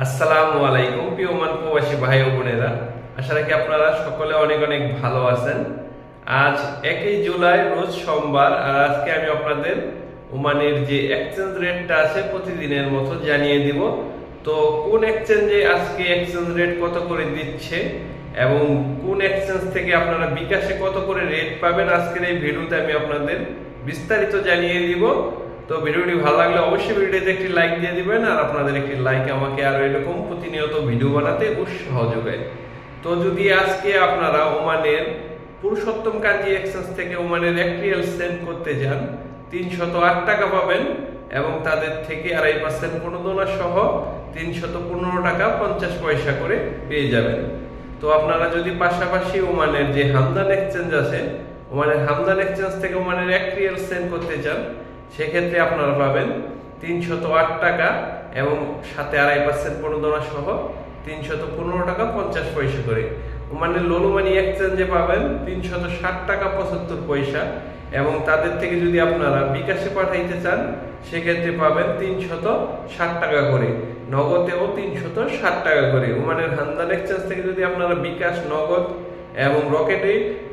আসসালামু আলাইকুম, প্রিয় ওমান প্রবাসী ভাই ও বোনেরা। আশা রাখি আপনারা সকলে অনেক অনেক ভালো আছেন। আজ একই জুলাই, রোজ সোমবার, আর আজকে আমি আপনাদের ওমানের যে এক্সচেঞ্জ রেটটা আছে প্রতিদিনের মতো জানিয়ে দিব। তো কোন এক্সচেঞ্জে আজকে এক্সচেঞ্জ রেট কত করে দিচ্ছে এবং কোন এক্সচেঞ্জ থেকে আপনারা বিকাশে কত করে রেট পাবেন, আজকের এই ভিডিওতে আমি আপনাদের বিস্তারিত জানিয়ে দিব। তো ভিডিওটি ভালো লাগলে অবশ্যই ভিডিওতে একটি লাইক দিয়ে দিবেন, আর আপনাদের একটি লাইক আমাকে আরও এরকম প্রতিনিয়ত ভিডিও বানাতে উৎসাহ যোগায়। তো যদি আজকে আপনারা ওমানের পুরুষোত্তম কাঞ্জি এক্সচেঞ্জ থেকে ওমানের এক রিয়েল সেন্ড করতে যান, তিনশত আট টাকা পাবেন এবং তাদের থেকে আড়াই পার্সেন্ট প্রণোদনা সহ তিনশত পনেরো টাকা পঞ্চাশ পয়সা করে পেয়ে যাবেন। তো আপনারা যদি পাশাপাশি ওমানের যে হামদান এক্সচেঞ্জ আছে, ওমানের হামদান এক্সচেঞ্জ থেকে ওমানের এক রিয়েল সেন্ড করতে চান সেক্ষেত্রে আপনারা পাবেন তিনশত আট টাকা এবং সাথে আড়াই পার্সেন্ট প্রণোদনা সহ তিনশত পনেরো টাকা পঞ্চাশ পয়সা করে। মানে লোলুমানি এক্সচেঞ্জে পাবেন তিনশত ষাট টাকা পঁচাত্তর পয়সা এবং তাদের থেকে যদি আপনারা বিকাশে পাঠাইতে চান, সেক্ষেত্রে পাবেন তিনশত ষাট টাকা করে। নগদেও তিনশত ষাট টাকা করে। ওমানের হান্দান এক্সচেঞ্জ থেকে যদি আপনারা বিকাশ, নগদ এবং রকেটে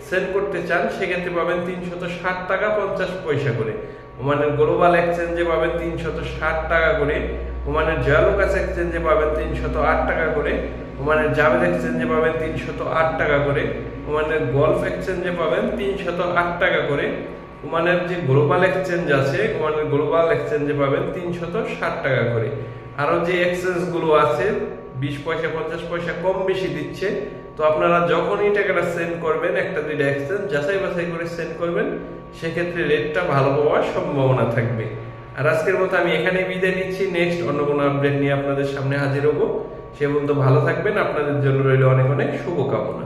সেন্ড করতে চান, সেক্ষেত্রে পাবেন তিনশত ষাট টাকা পঞ্চাশ পয়সা করে। ওমানের গ্লোবাল এক্সচেঞ্জে পাবেন তিনশত ষাট টাকা করে। ওমানের জয়ালুকাস এক্সচেঞ্জে পাবেন তিনশত আট টাকা করে। ওমানের জাভেদ এক্সচেঞ্জে পাবেন তিনশত আট টাকা করে। ওমানের গলফ এক্সচেঞ্জে পাবেন তিনশত আট টাকা করে। ওমানের যে গ্লোবাল এক্সচেঞ্জ আছে, ওমানের গ্লোবাল এক্সচেঞ্জে পাবেন তিনশত ষাট টাকা করে। আরও যে এক্সচেঞ্জগুলো আছে, বিশ পয়সা, পঞ্চাশ পয়সা কম বেশি দিচ্ছে, তো আপনারা যখনই টাকাটা সেন্ড করবেন, একটা দুইটা এক্সচেঞ্জ যাচাই বাছাই করে সেন্ড করবেন, সেক্ষেত্রে রেটটা ভালো পাওয়ার সম্ভাবনা থাকবে। আর আজকের মতো আমি এখানেই বিদায় নিচ্ছি। নেক্সট অন্য কোনো আপডেট নিয়ে আপনাদের সামনে হাজির হব। সে পর্যন্ত ভালো থাকবেন। আপনাদের জন্য রইল অনেক অনেক শুভকামনা।